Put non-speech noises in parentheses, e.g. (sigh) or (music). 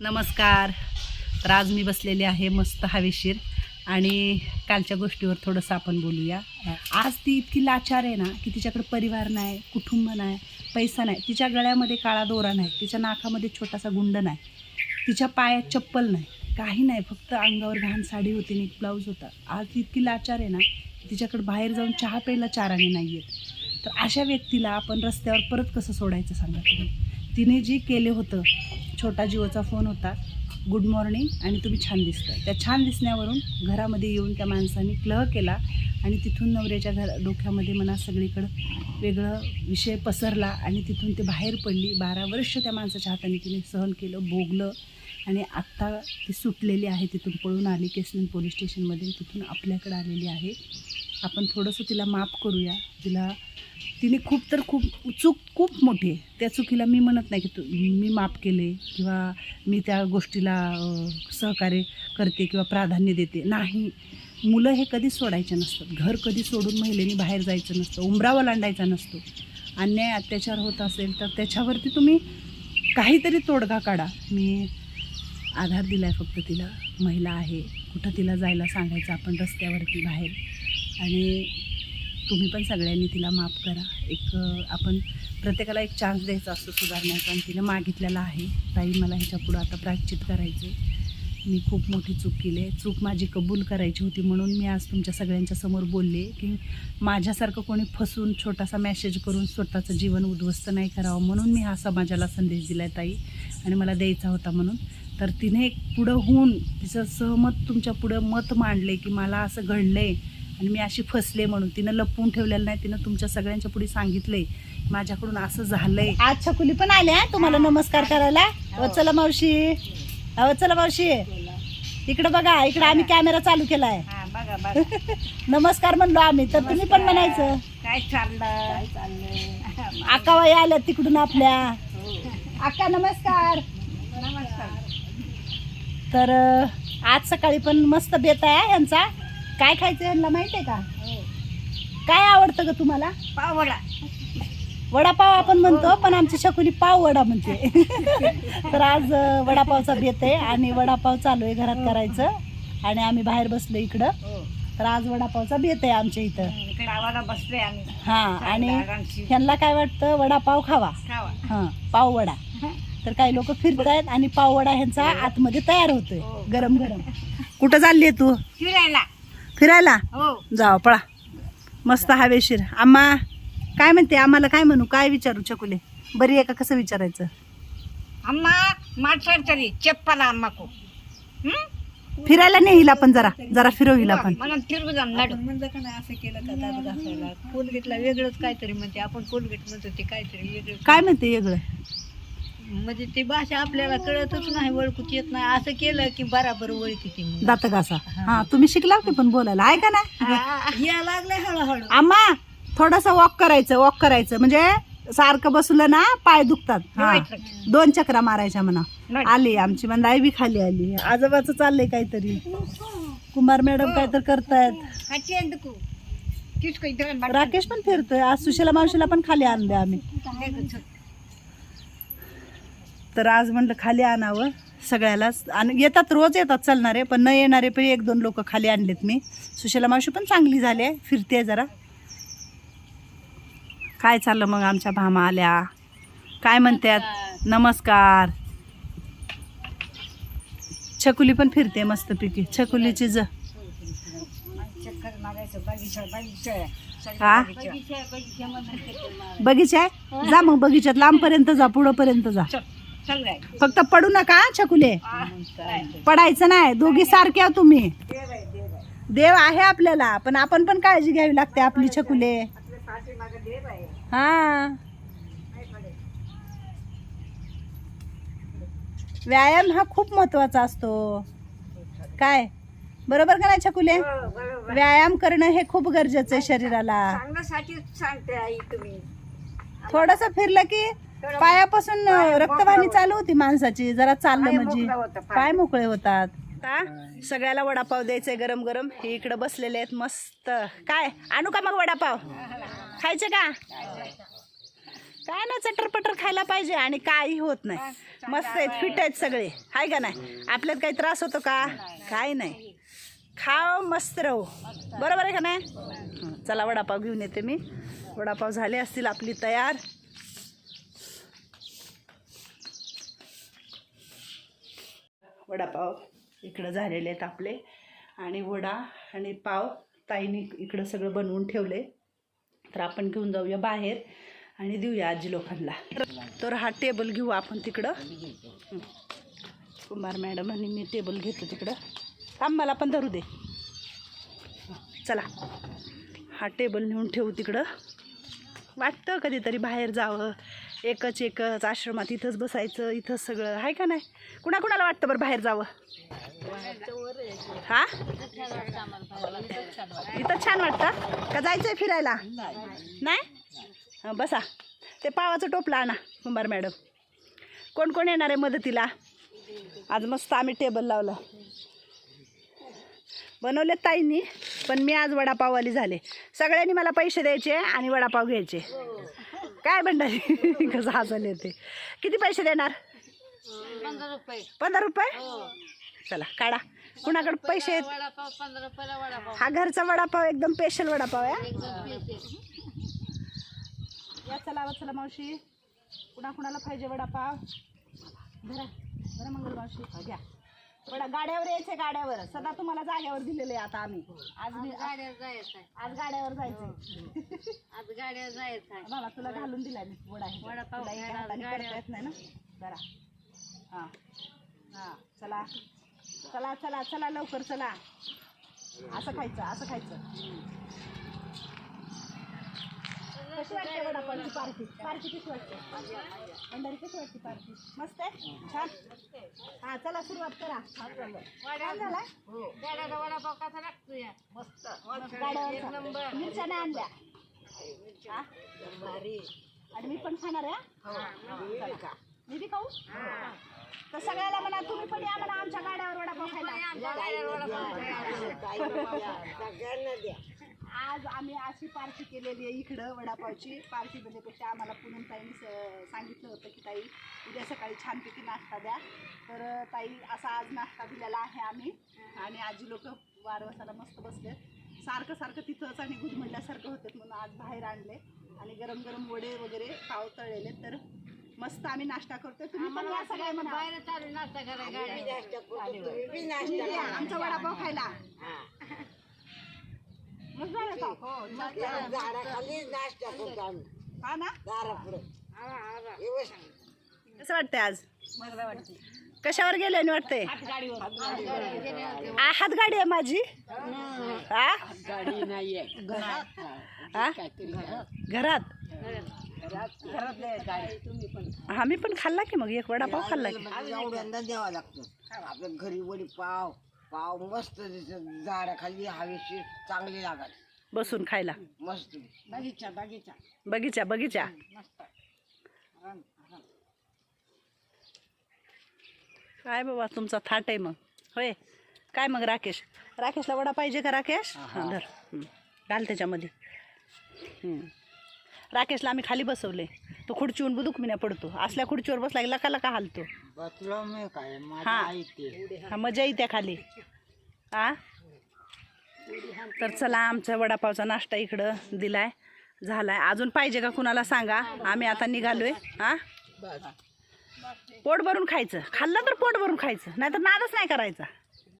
नमस्कार. तर आज मी बसलेली आहे मस्त हवेशीर आणि कालच्या गोष्टीवर थोडंसं आपण बोलूया. आज ती इतकी लाचार आहे ना की तिच्याकडे परिवार नाही कुटुंब नाही पैसा नाही. तिच्या गळ्यामध्ये काळा दोरा नाही तिच्या नाकामध्ये छोटासा गुंड नाही तिच्या पायात चप्पल नाही काही नाही. फक्त अंगावर घाण साडी होती आणि एक ब्लाऊज होता. आज ती इतकी लाचार आहे ना तिच्याकडे बाहेर जाऊन चहा प्यायला चाराने नाही आहेत तर अशा व्यक्तीला आपण रस्त्यावर परत कसं सोडायचं सांगा तुम्ही? तिने जी केले होतं छोटा जिओचा फोन होता गुड मॉर्निंग आणि तुम्ही छान दिसतं त्या छान दिसण्यावरून घरामध्ये येऊन त्या माणसाने क्लह केला आणि तिथून नवऱ्याच्या घर डोक्यामध्ये म्हणा सगळीकडं वेगळं विषय पसरला आणि तिथून ते बाहेर पडली. बारा वर्ष त्या माणसाच्या हाताने तिने सहन केलं भोगलं आणि आत्ता ती सुटलेली आहे. तिथून पळून आली. केसनन पोलीस स्टेशनमध्ये तिथून आपल्याकडे आलेली आहे. आपण थोडंसं तिला माफ करूया. तिला तिने खूप तर खूप चूक खूप मोठी आहे. त्या चुकीला मी म्हणत नाही की तू मी माफ केले किंवा मी त्या गोष्टीला सहकार्य करते किंवा प्राधान्य देते. नाही. मुलं हे कधी सोडायचे नसतात. घर कधी सोडून महिलेने बाहेर जायचं नसतं. उमरावा लांडायचा नसतो. अन्याय अत्याचार होत असेल तर त्याच्यावरती तुम्ही काहीतरी तोडगा काढा. मी आधार दिला आहे फक्त तिला. महिला आहे. कुठं तिला जायला सांगायचं? आपण रस्त्यावरती बाहेर. आणि तुम्ही पण सगळ्यांनी तिला माफ करा. एक आपण प्रत्येकाला एक चान्स द्यायचा असतो सुधारण्याचा आणि तिने मागितलेला आहे. ताई मला ह्याच्या पुढं आता प्रायश्चित करायचे मी खूप मोठी चूक केली आहे. चूक माझी कबूल करायची होती म्हणून मी आज तुमच्या सगळ्यांच्या समोर बोलले की माझ्यासारखं कोणी फसून छोटासा मेसेज करून स्वतःचं जीवन उद्ध्वस्त नाही करावं म्हणून मी हा समाजाला संदेश दिला आहे ताई. आणि मला द्यायचा होता म्हणून. तर तिने एक पुढं होऊन तिचं सहमत तुमच्या पुढं मत मांडले की मला असं घडलं आहे आणि मी अशी फसले म्हणून तिनं लपवून ठेवलेलं नाही तिनं तुमच्या सगळ्यांच्या पुढे सांगितलंय माझ्याकडून असं झालंय. आज छकुली पण आल्या तुम्हाला नमस्कार करायला? अहो, चला मावशी. अहो चला मावशी. इकडं बघा इकडं आम्ही कॅमेरा चालू केलाय. हा बघा बघा. (laughs) नमस्कार म्हणलो आम्ही तर तुम्ही पण म्हणायचं. काय चाललं? चाललं आकाबाई आल्या तिकडून आपल्या. आका नमस्कार. नमस्कार. तर अं, आज सकाळी पण मस्त बेत आहे यांचा. काय खायचं यांना माहिती आहे का? काय आवडतं ग तुम्हाला? पावडा वडापाव आपण म्हणतो पण आमची शकुनी पाव वडा म्हणते. (laughs) तर आज वडापावचा बेत आहे आणि वडापाव चालू आहे घरात करायचं. आणि आम्ही बाहेर बसलो इकडं. हो. तर आज वडापावचा बेत आहे आमच्या इथं. बसले आम्ही. हा आणि. ह्यांना काय वाटतं? वडापाव खावा. हा पाव वडा. तर काही लोक फिरतायत आणि पाव वडा ह्यांचा आतमध्ये तयार होतोय. हो. गरम गरम कुठं चालली तू? फिरायला. फिरायला? हो. जाव पळा. मस्त हवेशीर आम्हा काय म्हणते? आम्हाला काय म्हणू? काय विचारू चकुले? बरी आहे का? कसं विचारायचं? अम्मा माटसर तरी चप्पल अम्माको फिरायला नाही हिला पण जरा. जरा फिरव हिला पण. म्हणून फिरू म्हणलं का नाही असं केलं का घासायला? कोलगेटला वेगळंच काहीतरी म्हणते. आपण कोलगेट म्हणतो ते काहीतरी वेगळं. काय म्हणते वेगळं? म्हणजे ती भाषा आपल्याला कळतच नाही ओळखूच येत नाही. असं केलं की बराबर ओळखी ती मग. दात घासा हा. तुम्ही शिकला की पण बोलायला? आहे का नाही या लागलंय हळूहळू. आम्हा थोडस वॉक करायचं वॉक करायचं. म्हणजे सारखं बसलं ना पाय दुखतात. हा. दोन चक्रा मारायच्या म्हणा. आली आमची मंदाई बी खाली आली. आजोबाचं चाललंय काहीतरी. कुमार मॅडम काय तर करतायत. राकेश पण फिरतोय. आज सुशीला मावशीला पण खाली आणले आम्ही. तर आज म्हणलं खाली आणावं सगळ्यालाच. आणि येतात रोज येतात चालणारे पण न येणारे पण एक दोन लोक खाली आणलेत मी. सुशीला मावशी पण चांगली झाली आहे फिरते जरा. काय चाललं मग आमच्या भामा आल्या? काय म्हणतात नमस्कार. छकुली पण फिरते मस्तपैकी. छकुलीची ज बगीचा हा बगीचा आहे? जा मग बगीच्यात. लांबपर्यंत जा पुढंपर्यंत जा. फक्त पडू नका हा, छकुले. पडायचं नाही दोघी सारख्या तुम्ही. देव आहे आपल्याला पण आपण पण काळजी घ्यावी लागते आपली छकुले. हा. व्यायाम हा खूप महत्त्वाचा असतो. काय? बरोबर का नाही छकुले? व्यायाम करणं हे खूप गरजेचं आहे शरीराला. चांगल्यासाठी सांगते आई तुम्ही. थोडस फिरलं की पायापासून रक्तवाहिनी चालू होती माणसाची जरा चाललं म्हणजे. पाय. मोकळे होतात. आता सगळ्याला वडापाव द्यायचंय गरम गरम हे इकडे बसलेले आहेत मस्त. काय? आणू का मग वडापाव? खायचे का? काय नाही चटरपटर खायला पाहिजे आणि काही होत नाही. मस्त आहेत फिट आहेत सगळे. हाय का नाही? आपल्यात काही त्रास होतो का? काय नाही. खाव मस्त राहू. बरोबर आहे का नाही? हं, चला वडापाव घेऊन येते मी. वडापाव झाले असतील आपली तयार. वडापाव इकडं झालेले आहेत आपले. आणि वडा आणि पाव ताईने इकडं सगळं बनवून ठेवले. तर आपण घेऊन जाऊया बाहेर आणि देऊया आजी लोकांना. तर हा टेबल घेऊ आपण तिकडं. कुमार कुंभार मॅडम आणि मी टेबल घेतो तिकडं. थांब मला पण धरू दे. चला. हा टेबल नेऊन ठेवू तिकडं. वाटतं कधीतरी बाहेर जावं. एकच एकच आश्रमात इथंच बसायचं इथंच सगळं. आहे का नाही? कुणाकुणाला वाटतं बरं बाहेर जावं? हा? इथं छान वाटतं? का जायचंय फिरायला? नाही? बसा. ते पावाचं टोपलं आणा कुंभार मॅडम. कोण कोण येणार आहे मदतीला? आज मस्त आम्ही टेबल लावलं. बनवले ताईंनी पण मी आज वडापाववाली झाले. सगळ्यांनी मला पैसे द्यायचे आणि वडापाव घ्यायचे. काय भंडारी (laughs) कसं हसायला येते किती पैसे देणार? पंधरा रुपये? चला काढा. कुणाकडे पैसे आहेत? हा घरचा वडापाव एकदम स्पेशल वडापाव आहे या चला वा चला मावशी. कुणा कुणाला पाहिजे वडापाव? धरा. धरा मंगल मावशी घ्या. वडा गाड्यावर यायचे गाड्यावर. सदा तुम्हाला जाग्यावर दिलेले आहे आता आम्ही. आज मी गाड्या जायचं आहे आज गाड्यावर जायचं आज गाड्या जायचं आहे (laughs) बाबा तुला घालून दिलाय मी वडा हे. वडापाव तुला एका खायला हाताने गाड्यावर. करता येत नाही ना? जरा. हां. हां. चला. चला चला चला लवकर चला. असं खायचं असं खायचं. कशी वाटते वडापावची पार्टी पार्टी कशी वाटते? भंडारी कशी वाटते पार्टी मस्त आहे? छान. हां चला सुरुवात करा. छान झाला गाड्याचा वडापाव कसा लागतो या मस्त. गाड्यावर मिरच्या नाही आणल्या. हा? आणि मी पण खाणार आहे हा? मी बी खाऊ? तर सगळ्याला म्हणा तुम्ही पण या म्हणा आमच्या गाड्यावर वडापाव खायला. आज आम्ही अशी पार्टी केलेली आहे इकडं वडापावची. पार्टी पेक्षा आम्हाला पुनम ताईने स- सांगितलं होतं की ताई उद्या सकाळी छानपैकी नाश्ता द्या. तर ताई असा आज नाश्ता दिलेला आहे आम्ही. आणि आजी लोक वारवसाला मस्त बसले सारखं सारखं तिथंच आणि गुदमडल्यासारखं होते म्हणून आज बाहेर आणले. आणि गरम गरम वडे वगैरे पाव तळलेले. तर मस्त आम्ही नाश्ता करतोय. तुम्ही पण या सगळ्या म्हणा. बाहेर चालू नाश्ता करायला आमचा वडापाव खायला. का? हा ना? कसं वाटतंय आज? कशावर गेले वाटतंय? आ, हातगाडी आहे माझी. हा. हा? घरात? हा मी पण खाल्ला की मग? एक वडापाव खाल्ला की? एवढ्यांदा द्यावा लागतो. आपल्या घरी वडी पाव. पाव मस्त दिसत झाडाखाली हवेशीर चांगली लागत बसून खायला. मस्त बगीचा बगीचा. बगीचा बगीचा. काय बाबा तुमचा थाट आहे मग. होय. काय मग राकेश? राकेशला वडा पाहिजे का राकेश? हां धर. हं. घाल त्याच्यामध्ये. हं. राकेशला आम्ही खाली बसवले तो खुर्चीहून बुदुक मिन्या पडतो. असल्या खुर्चीवर बसला की लका लका हालतो. बसलो मी काय? हा. हा मजा येत्या खाली. हा तर चला आमचा वडापावचा नाश्ता इकडं दिलाय. झालाय. अजून पाहिजे का कुणाला सांगा? आम्ही आता निघालोय. हा पोट भरून खायचं. खाल्लं तर पोट भरून खायचं. नाहीतर नादच नाही करायचा.